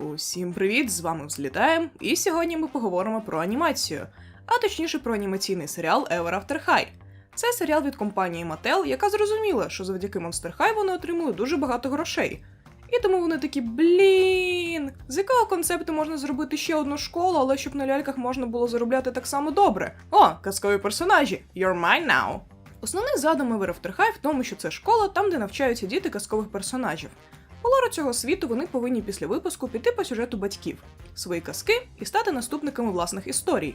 Усім привіт! З вами взлітаєм, і сьогодні ми поговоримо про анімацію, а точніше про анімаційний серіал Ever After High. Це серіал від компанії Mattel, яка зрозуміла, що завдяки Monster High вони отримали дуже багато грошей. І тому вони такі, блін, з якого концепту можна зробити ще одну школу, але щоб на ляльках можна було заробляти так само добре. О, казкові персонажі! You're mine now! Основний задум Ever After High в тому, що це школа, там, де навчаються діти казкових персонажів. Лору цього світу вони повинні після випуску піти по сюжету батьків, свої казки і стати наступниками власних історій.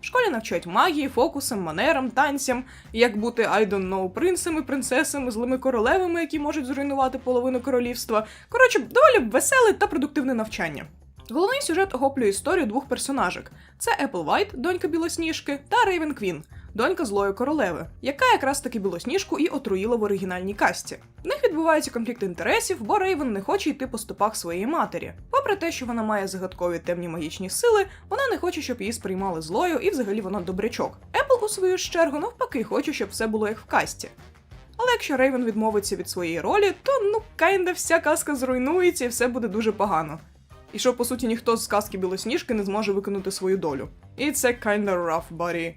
В школі навчають магії, фокусам, манерам, танцям, як бути I don't know, принцами, принцесами, злими королевами, які можуть зруйнувати половину королівства. Коротше, доволі веселе та продуктивне навчання. Головний сюжет охоплює історію двох персонажок: це Apple White, донька білосніжки, та Raven Queen, донька злої королеви, яка якраз таки білосніжку і отруїла в оригінальній касті. В них відбувається конфлікт інтересів, бо Рейвен не хоче йти по стопах своєї матері. Попри те, що вона має загадкові темні магічні сили, вона не хоче, щоб її сприймали злою, і взагалі вона добрячок. Епл, у свою чергу, навпаки, хоче, щоб все було як в касті. Але якщо Рейвен відмовиться від своєї ролі, то ну кайнда вся казка зруйнується і все буде дуже погано. І що, по суті, ніхто з казки білосніжки не зможе виконати свою долю. І це kinda rough, buddy.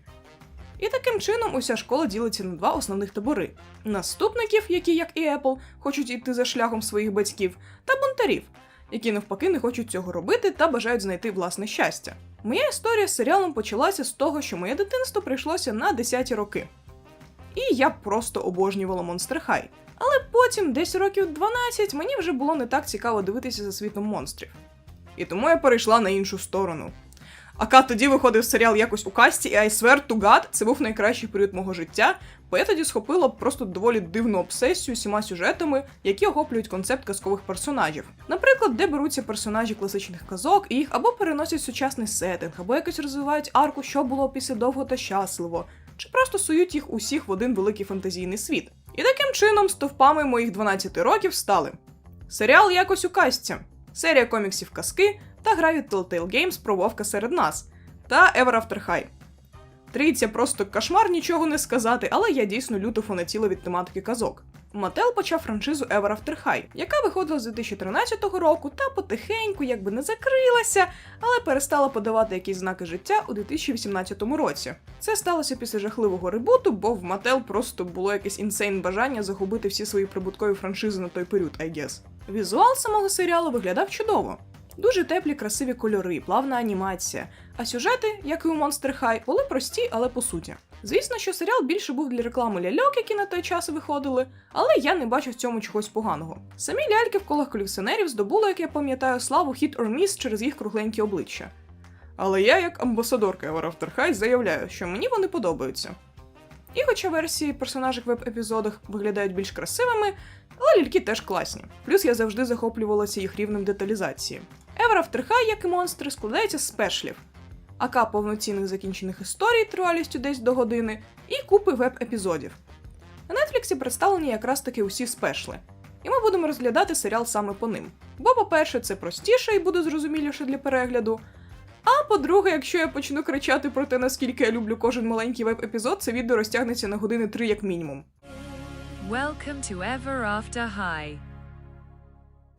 І таким чином уся школа ділиться на два основних табори: наступників, які, як і Apple, хочуть йти за шляхом своїх батьків, та бунтарів, які навпаки не хочуть цього робити та бажають знайти власне щастя. Моя історія з серіалом почалася з того, що моє дитинство прийшлося на 10-ті роки. І я просто обожнювала Monster High. Але потім, десь років 12, мені вже було не так цікаво дивитися за світом монстрів. І тому я перейшла на іншу сторону. Ака тоді виходив серіал якось у касті, і I swear to God, це був найкращий період мого життя, бо я тоді схопила просто доволі дивну обсесію всіма сюжетами, які охоплюють концепт казкових персонажів. Наприклад, де беруться персонажі класичних казок, і їх або переносять в сучасний сеттинг, або якось розвивають арку, що було після довго та щасливо, чи просто сують їх усіх в один великий фантазійний світ. І таким чином стовпами моїх 12 років стали серіал якось у касті, серія коміксів казки та гра від Telltale Games про вовка серед нас та Ever After High. Трійця просто кошмар нічого не сказати, але я дійсно люто фанатіла від тематики казок. Мател почав франшизу Ever After High, яка виходила з 2013 року та потихеньку якби не закрилася, але перестала подавати якісь знаки життя у 2018 році. Це сталося після жахливого ребуту, бо в Мател просто було якесь інсейн бажання загубити всі свої прибуткові франшизи на той період, I guess. Візуал самого серіалу виглядав чудово. Дуже теплі, красиві кольори, плавна анімація. А сюжети, як і у Monster High, були прості, але по суті. Звісно, що серіал більше був для реклами ляльок, які на той час виходили, але я не бачу в цьому чогось поганого. Самі ляльки в колах колекціонерів здобули, як я пам'ятаю, славу Hit or Miss через їх кругленькі обличчя. Але я, як амбасадорка Ever After заявляю, що мені вони подобаються. І хоча версії персонажів в веб-епізодах виглядають більш красивими, але ляльки теж класні. Плюс я завжди захоплювалася їх рівнем деталізації. After як і монстри, складається з спешлів, АК повноцінних закінчених історій тривалістю десь до години, і купи веб-епізодів. На Нетфліксі представлені якраз таки усі спешли, і ми будемо розглядати серіал саме по ним. Бо, по-перше, це простіше і буде зрозуміліше для перегляду. А по-друге, якщо я почну кричати про те, наскільки я люблю кожен маленький веб-епізод, це відео розтягнеться на години три як мінімум. Welcome to Ever After High.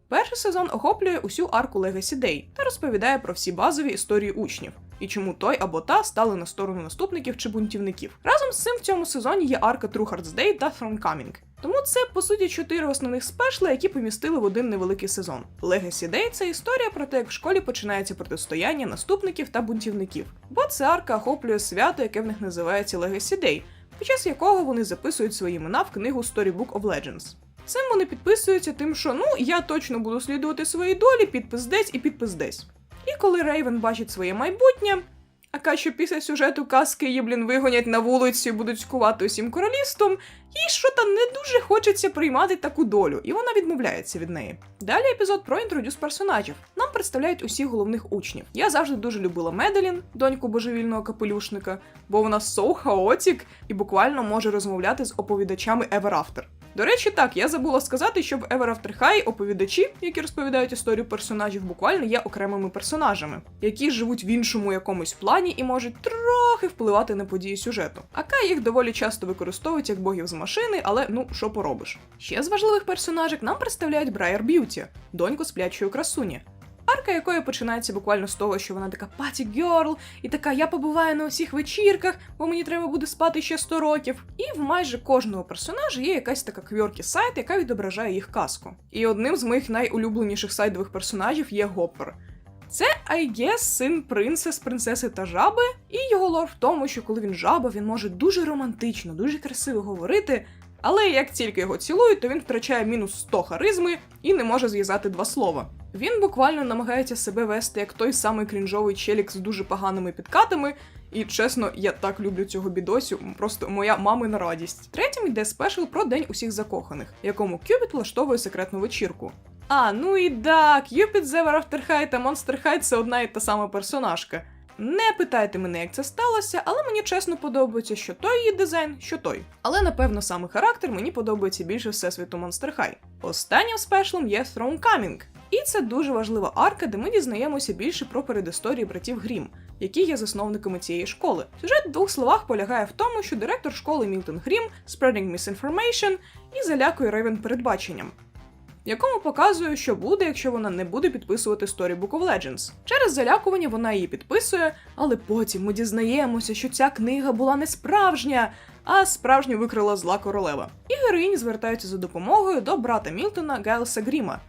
Перший сезон охоплює усю арку Legacy Day та розповідає про всі базові історії учнів. І чому той або та стали на сторону наступників чи бунтівників. Разом з цим в цьому сезоні є арка True Hearts Day та Thronecoming. Тому це по суті чотири основних спешли, які помістили в один невеликий сезон. Legacy Day – це історія про те, як в школі починається протистояння наступників та бунтівників. Бо це арка охоплює свято, яке в них називається Legacy Day, під час якого вони записують свої імена в книгу Storybook of Legends. Цим вони підписуються тим, що ну я точно буду слідувати своїй долі, підпис десь і підпис десь. І коли Рейвен бачить своє майбутнє, ака що після сюжету казки її, блін, вигонять на вулицю і будуть скувати усім королівством, їй що там не дуже хочеться приймати таку долю, і вона відмовляється від неї. Далі епізод про інтродюс персонажів. Нам представляють усіх головних учнів. Я завжди дуже любила Меделін, доньку божевільного капелюшника, бо вона so хаотік і буквально може розмовляти з оповідачами Ever After. До речі, так, я забула сказати, що в Ever After High оповідачі, які розповідають історію персонажів, буквально є окремими персонажами, які живуть в іншому якомусь плані і можуть трохи впливати на події сюжету. Ака їх доволі часто використовують як богів з машини, але ну що поробиш. Ще з важливих персонажів нам представляють Брайер Б'юті, доньку сплячої красуні. Арка, якої починається буквально з того, що вона така паті герл, і така я побуваю на усіх вечірках, бо мені треба буде спати ще 100 років. І в майже кожного персонажа є якась така квьоркі сайт, яка відображає їх казку. І одним з моїх найулюбленіших сайдових персонажів є Гоппер. Це I син принцес, принцеси та жаби, і його лор в тому, що коли він жаба, він може дуже романтично, дуже красиво говорити. Але як тільки його цілують, то він втрачає мінус 100 харизми і не може зв'язати два слова. Він буквально намагається себе вести як той самий крінжовий челік з дуже поганими підкатами. І чесно, я так люблю цього бідосю, просто моя мамина радість. Третім йде спешл про День усіх закоханих, якому Кюбіт влаштовує секретну вечірку. А, ну і да, К'юпід, Зевер Афтерхай та Хай це одна і та сама персонажка. Не питайте мене, як це сталося, але мені чесно подобається, що той її дизайн, що той. Але напевно саме характер мені подобається більше всесвіту Monster High. Останнім спешлом є Throne Coming. І це дуже важлива арка, де ми дізнаємося більше про передісторії братів Грім, які є засновниками цієї школи. Сюжет в двох словах полягає в тому, що директор школи Мілтон Грім spreading misinformation і залякує Рейвен передбаченням якому показує, що буде, якщо вона не буде підписувати Storybook of Legends. Через залякування вона її підписує, але потім ми дізнаємося, що ця книга була не справжня, а справжню викрила зла королева. І героїні звертаються за допомогою до брата Мілтона Гайлса Гріма.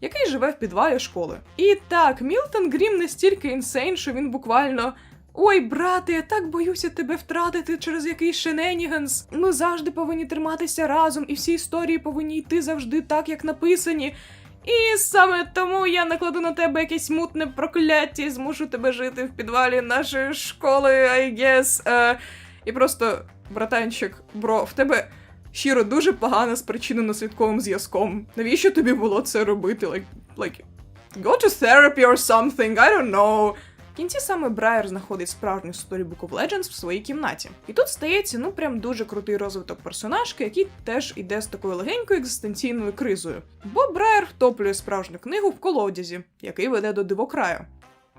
Який живе в підвалі школи. І так, Мілтон Грім настільки інсейн, що він буквально Ой, брате, я так боюся тебе втратити через якийсь шененіганс. Ми завжди повинні триматися разом, і всі історії повинні йти завжди так, як написані. І саме тому я накладу на тебе якесь мутне прокляття і змушу тебе жити в підвалі нашої школи, I guess. Е, і просто, братанчик, бро, в тебе щиро дуже погано спричинено свідковим зв'язком. Навіщо тобі було це робити? Like, like, go to therapy or something, I don't know. Кінці саме Брайер знаходить справжню Storybook of Legends в своїй кімнаті. І тут стається ну прям дуже крутий розвиток персонажки, який теж іде з такою легенькою екзистенційною кризою. Бо Брайер втоплює справжню книгу в колодязі, який веде до дивокраю.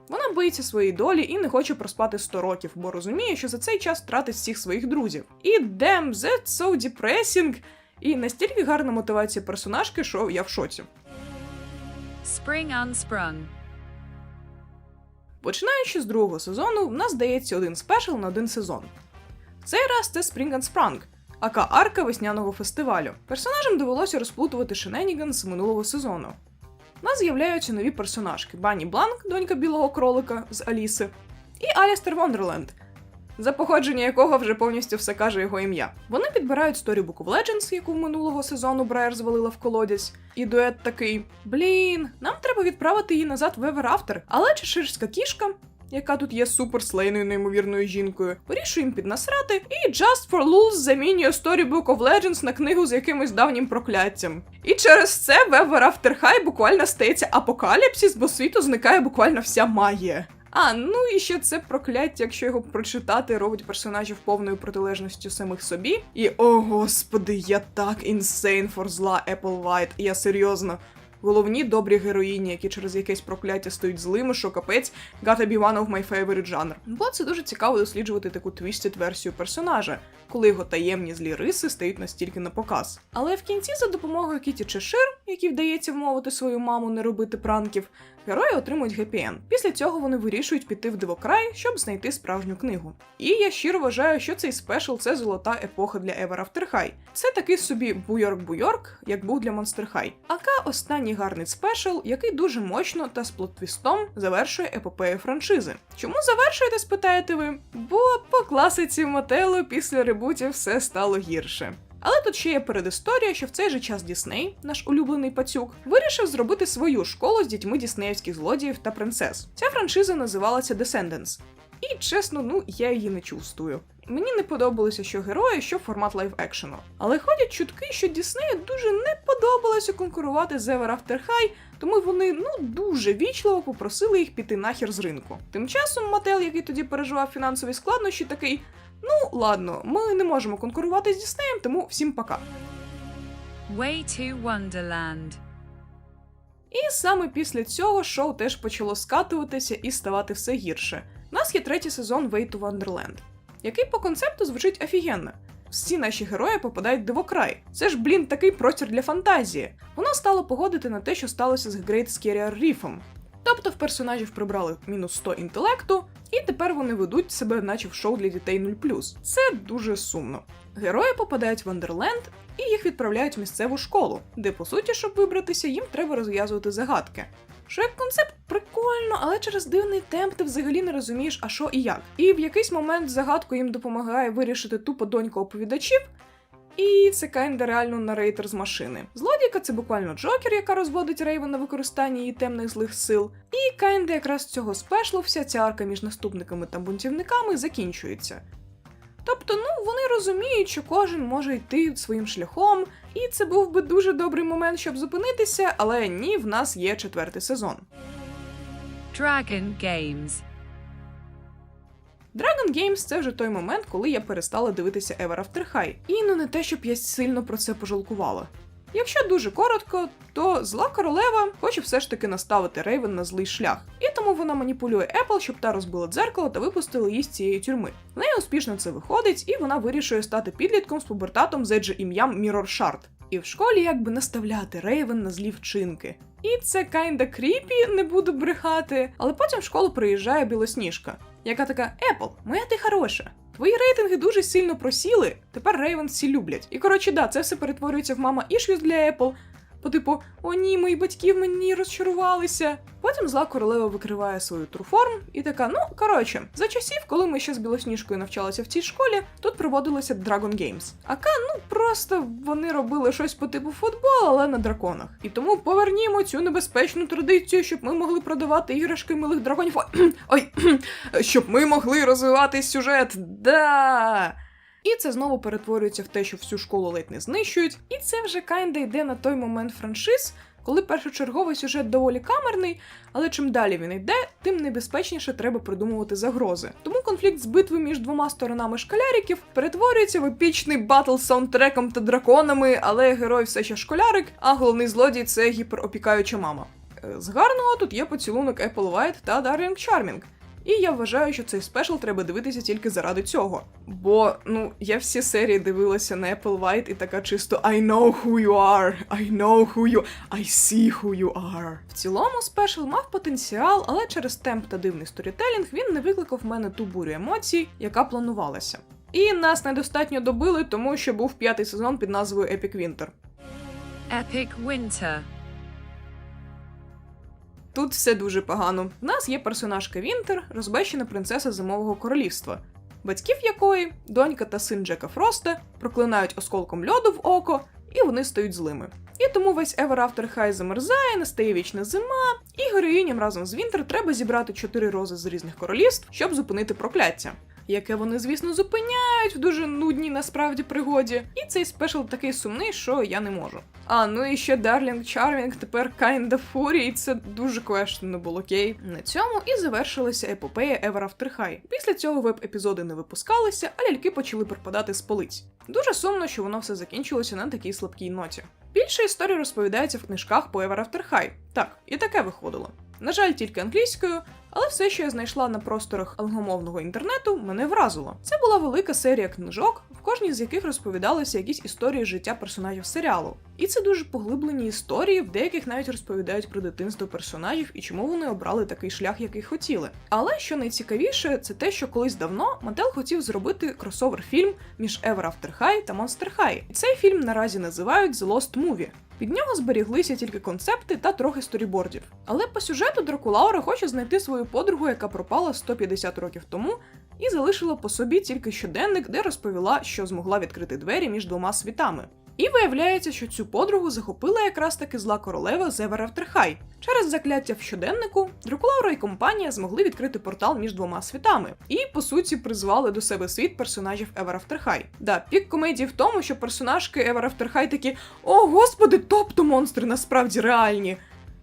Вона боїться своєї долі і не хоче проспати 100 років, бо розуміє, що за цей час втратить всіх своїх друзів. І damn, that's so depressing! І настільки гарна мотивація персонажки, що я в шоці. Spring unsprung. Починаючи з другого сезону, в нас дається один спешл на один сезон. В цей раз це Spring and Sprung, ака арка весняного фестивалю. Персонажам довелося розплутувати Шененіган з минулого сезону. У нас з'являються нові персонажки: Бані Бланк, донька білого кролика з Аліси, і Алістер Вондерленд, за походження якого вже повністю все каже його ім'я. Вони підбирають Storybook of Legends, яку минулого сезону Брайер звалила в колодязь, і дует такий: Блін, нам треба відправити її назад в Ever. Але чеширська кішка. Яка тут є суперслейною неймовірною жінкою, вирішує їм піднасрати, і Just for Lulz замінює Storybook of Legends на книгу з якимось давнім прокляттям. І через це в Ever буквально стається апокаліпсис, бо світу зникає буквально вся магія. А, ну і ще це прокляття, якщо його прочитати, робить персонажів повною протилежністю самих собі. І о господи, я так інсейн for зла Apple White, я серйозно. Головні добрі героїні, які через якесь прокляття стають злими, що капець, gotta be one of my favorite genre. Бо це дуже цікаво досліджувати таку твістед версію персонажа, коли його таємні злі риси стають настільки на показ. Але в кінці, за допомогою Кіті Чешир, якій вдається вмовити свою маму не робити пранків, герої отримують гепі-енд. Після цього вони вирішують піти в дивокрай, щоб знайти справжню книгу. І я щиро вважаю, що цей спешл це золота епоха для Ever After High. Це такий собі буйорк-буйорк, як був для Monster High. Ака останній гарний спешл, який дуже мощно та з плот-твістом завершує епопею франшизи. Чому завершуєте, спитаєте ви? Бо по класиці Мотелу після ребутів все стало гірше. Але тут ще є передісторія, що в цей же час Дісней, наш улюблений пацюк, вирішив зробити свою школу з дітьми діснеївських злодіїв та принцес. Ця франшиза називалася Descendants. І чесно, ну я її не чувствую. Мені не подобалося, що герої, що формат лайв екшену. Але ходять чутки, що Діснею дуже не подобалося конкурувати з Ever After High, тому вони ну дуже вічливо попросили їх піти нахер з ринку. Тим часом Мател, який тоді переживав фінансові складнощі, такий: ну ладно, ми не можемо конкурувати з Діснеєм, тому всім пока. Way to Wonderland. І саме після цього шоу теж почало скатуватися і ставати все гірше. У нас є третій сезон Way to Wonderland, який по концепту звучить офігенно. Всі наші герої попадають в дивокрай. Це ж, блін, такий простір для фантазії. Воно стало погодити на те, що сталося з Great Scarier Reef'ом. Тобто в персонажів прибрали мінус 100 інтелекту, і тепер вони ведуть себе, наче в шоу для дітей 0+. Це дуже сумно. Герої попадають в Андерленд і їх відправляють в місцеву школу, де, по суті, щоб вибратися, їм треба розв'язувати загадки. Що як концепт прикольно, але через дивний темп ти взагалі не розумієш, а що і як. І в якийсь момент загадку їм допомагає вирішити тупо донька оповідачів, і це кайнда реально нарейтер з машини. Злодійка це буквально Джокер, яка розводить Рейвен на використання її темних злих сил. І кайнда якраз цього спешлу вся ця арка між наступниками та бунтівниками закінчується. Тобто, ну вони розуміють, що кожен може йти своїм шляхом, і це був би дуже добрий момент, щоб зупинитися, але ні, в нас є четвертий сезон. Dragon Games. Dragon Games це вже той момент, коли я перестала дивитися Ever After High. І ну не те, щоб я сильно про це пожалкувала. Якщо дуже коротко, то зла королева хоче все ж таки наставити Рейвен на злий шлях, і тому вона маніпулює Apple, щоб та розбила дзеркало та випустила її з цієї тюрми. В неї успішно це виходить, і вона вирішує стати підлітком з пубертатом з едже ім'ям Mirror Shard. І в школі якби наставляти Рейвен на злі вчинки. І це кайнда кріпі, не буду брехати. Але потім в школу приїжджає білосніжка, яка така: Apple, моя ти хороша. Твої рейтинги дуже сильно просіли, тепер Рейвен всі люблять. І коротше, да, це все перетворюється в мама ішвіз для Apple. По типу, о ні, мої батьки в мені розчарувалися. Потім зла королева викриває свою труформ і така: ну коротше, за часів, коли ми ще з білосніжкою навчалися в цій школі, тут проводилося Dragon Games. Ака, ну просто вони робили щось по типу футболу, але на драконах. І тому повернімо цю небезпечну традицію, щоб ми могли продавати іграшки милих драконів. Ой, щоб ми могли розвивати сюжет. Да! І це знову перетворюється в те, що всю школу ледь не знищують. І це вже кайнда йде на той момент франшиз, коли першочерговий сюжет доволі камерний, але чим далі він йде, тим небезпечніше треба придумувати загрози. Тому конфлікт з битви між двома сторонами школяриків перетворюється в епічний батл з саундтреком та драконами, але герой все ще школярик, а головний злодій це гіперопікаюча мама. Е, З гарного тут є поцілунок Apple White та Darling Charming. І я вважаю, що цей спешл треба дивитися тільки заради цього. Бо ну я всі серії дивилася на Apple White і така чисто I know who you are, I know who you, I see who you are. В цілому спешл мав потенціал, але через темп та дивний сторітелінг він не викликав в мене ту бурю емоцій, яка планувалася. І нас недостатньо добили, тому що був п'ятий сезон під назвою Epic Winter. Epic Winter. Тут все дуже погано. В нас є персонажка Вінтер, розбещена принцеса Зимового королівства, батьків якої, донька та син Джека Фроста, проклинають осколком льоду в око, і вони стають злими. І тому весь Ever After High замерзає, настає вічна зима, і героїням разом з Вінтер треба зібрати чотири рози з різних королівств, щоб зупинити прокляття. Яке вони, звісно, зупиняють в дуже нудній насправді пригоді. І цей спешл такий сумний, що я не можу. А ну і ще Дарлінг Charming тепер Кайнда Фурі, і це дуже questionable, окей. На цьому і завершилася епопея Ever After High. Після цього веб-епізоди не випускалися, а ляльки почали пропадати з полиць. Дуже сумно, що воно все закінчилося на такій слабкій ноті. Більше історій розповідається в книжках по Ever After High. Так, і таке виходило. На жаль, тільки англійською, але все, що я знайшла на просторах англомовного інтернету, мене вразило. Це була велика серія книжок, в кожній з яких розповідалися якісь історії життя персонажів серіалу. І це дуже поглиблені історії, в деяких навіть розповідають про дитинство персонажів і чому вони обрали такий шлях, який хотіли. Але що найцікавіше, це те, що колись давно Mattel хотів зробити кросовер-фільм між Ever After High та Monster High. І цей фільм наразі називають The Lost Movie. Під нього зберіглися тільки концепти та трохи сторібордів. Але по сюжету Дракулаура хоче знайти свою подругу, яка пропала 150 років тому, і залишила по собі тільки щоденник, де розповіла, що змогла відкрити двері між двома світами. І виявляється, що цю подругу захопила якраз таки зла королева з Ever Через закляття в щоденнику Дракулаура і компанія змогли відкрити портал між двома світами і, по суті, призвали до себе світ персонажів Ever After Да, пік комедії в тому, що персонажки Ever After такі: О, господи, тобто монстри насправді реальні.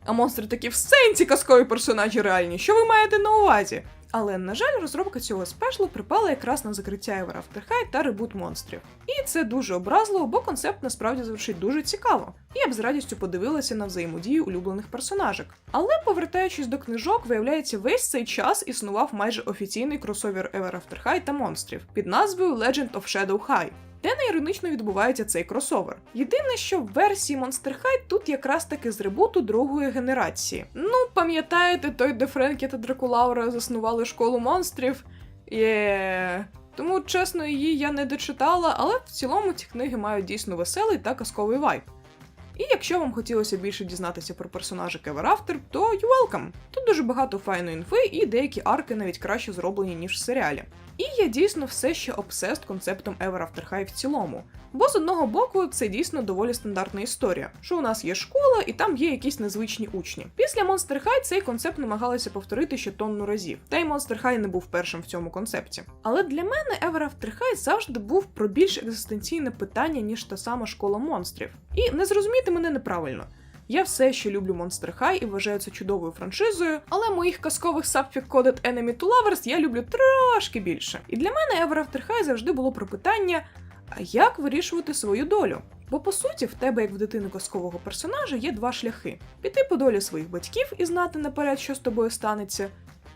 А монстри такі в сенсі казкові персонажі реальні. Що ви маєте на увазі? Але, на жаль, розробка цього спешлу припала якраз на закриття Ever After High та ребут монстрів. І це дуже образливо, бо концепт насправді звучить дуже цікаво. Я б з радістю подивилася на взаємодію улюблених персонажок. Але повертаючись до книжок, виявляється, весь цей час існував майже офіційний кросовір Ever After High та монстрів під назвою Legend of Shadow High. Де неіронично відбувається цей кросовер. Єдине, що в версії Monster High тут якраз таки з ребуту другої генерації. Ну, пам'ятаєте той, де Френкі та Дракулаура заснували школу монстрів? Є. Тому, чесно, її я не дочитала, але в цілому ці книги мають дійсно веселий та казковий вайб. І якщо вам хотілося більше дізнатися про персонажа Ever After, то you welcome. Тут дуже багато файної інфи, і деякі арки навіть краще зроблені, ніж в серіалі. І я дійсно все ще обсест концептом Ever After High в цілому. Бо з одного боку це дійсно доволі стандартна історія, що у нас є школа і там є якісь незвичні учні. Після Monster High цей концепт намагалися повторити ще тонну разів. Та й Monster High не був першим в цьому концепті. Але для мене Ever After High завжди був про більш екзистенційне питання, ніж та сама школа монстрів. І не зрозумійте мене неправильно. Я все ще люблю Monster High і вважаю це чудовою франшизою, але моїх казкових Coded Enemy to Lovers я люблю трошки більше. І для мене Ever After High завжди було про питання: а як вирішувати свою долю? Бо по суті, в тебе, як в дитини казкового персонажа, є два шляхи: піти по долі своїх батьків і знати наперед, що з тобою станеться.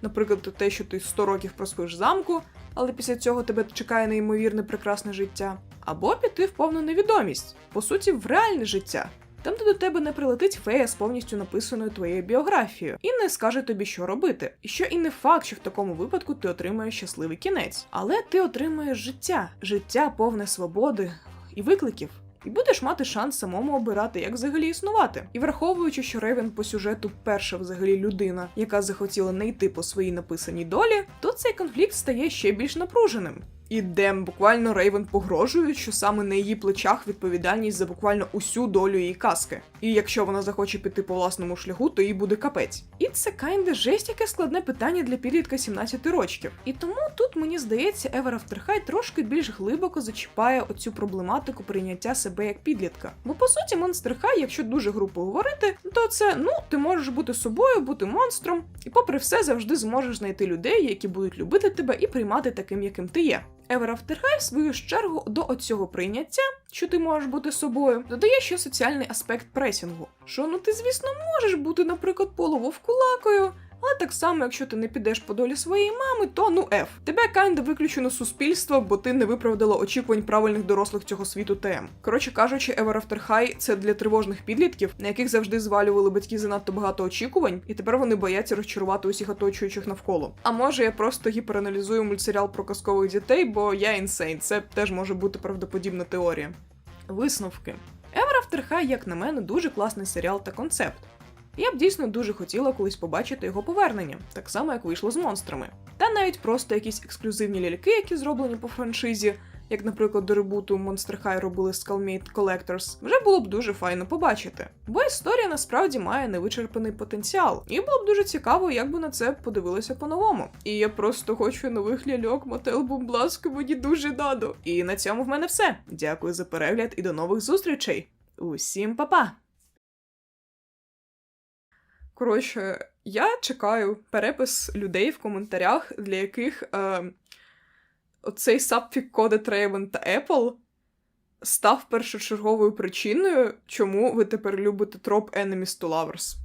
Наприклад, те, що ти 100 років проспиш замку, але після цього тебе чекає неймовірне прекрасне життя. Або піти в повну невідомість, по суті, в реальне життя. Там, де до тебе не прилетить фея з повністю написаною твоєю біографією, і не скаже тобі, що робити. І що і не факт, що в такому випадку ти отримаєш щасливий кінець. Але ти отримаєш життя, життя повне свободи і викликів. І будеш мати шанс самому обирати, як взагалі існувати. І враховуючи, що Рейвен по сюжету перша взагалі людина, яка захотіла не йти по своїй написаній долі, то цей конфлікт стає ще більш напруженим. І Дем буквально Рейвен погрожує, що саме на її плечах відповідальність за буквально усю долю її казки. І якщо вона захоче піти по власному шляху, то їй буде капець. І це кайнде жесть, яке складне питання для підлітка 17 років. І тому тут мені здається, After High трошки більш глибоко зачіпає оцю проблематику прийняття себе як підлітка. Бо по суті, Monster High, якщо дуже грубо говорити, то це ну ти можеш бути собою, бути монстром, і попри все завжди зможеш знайти людей, які будуть любити тебе і приймати таким, яким ти є. Ever After свою чергу, до оцього прийняття, що ти можеш бути собою, додає ще соціальний аспект пресінгу. Що ну ти, звісно, можеш бути, наприклад, полововкулакою, але так само, якщо ти не підеш по долі своєї мами, то ну еф. Тебе кайнда виключено з суспільства, бо ти не виправдала очікувань правильних дорослих цього світу ТМ. Коротше кажучи, Ever After High – це для тривожних підлітків, на яких завжди звалювали батьки занадто багато очікувань, і тепер вони бояться розчарувати усіх оточуючих навколо. А може я просто гіпераналізую мультсеріал про казкових дітей, бо я інсейн. Це теж може бути правдоподібна теорія. Висновки. Ever After High, як на мене, дуже класний серіал та концепт. Я б дійсно дуже хотіла колись побачити його повернення, так само як вийшло з монстрами. Та навіть просто якісь ексклюзивні ляльки, які зроблені по франшизі, як, наприклад, до ребуту Monster High робили Skullmate Collectors, вже було б дуже файно побачити. Бо історія насправді має невичерпаний потенціал, і було б дуже цікаво, як би на це подивилися по-новому. І я просто хочу нових ляльок, мотел бумбласку, мені дуже надо. І на цьому в мене все. Дякую за перегляд і до нових зустрічей. Усім па-па! Коротше, я чекаю перепис людей в коментарях, для яких е, оцей сапфік коди Трейвен та Apple став першочерговою причиною, чому ви тепер любите троп Enemies to Lovers.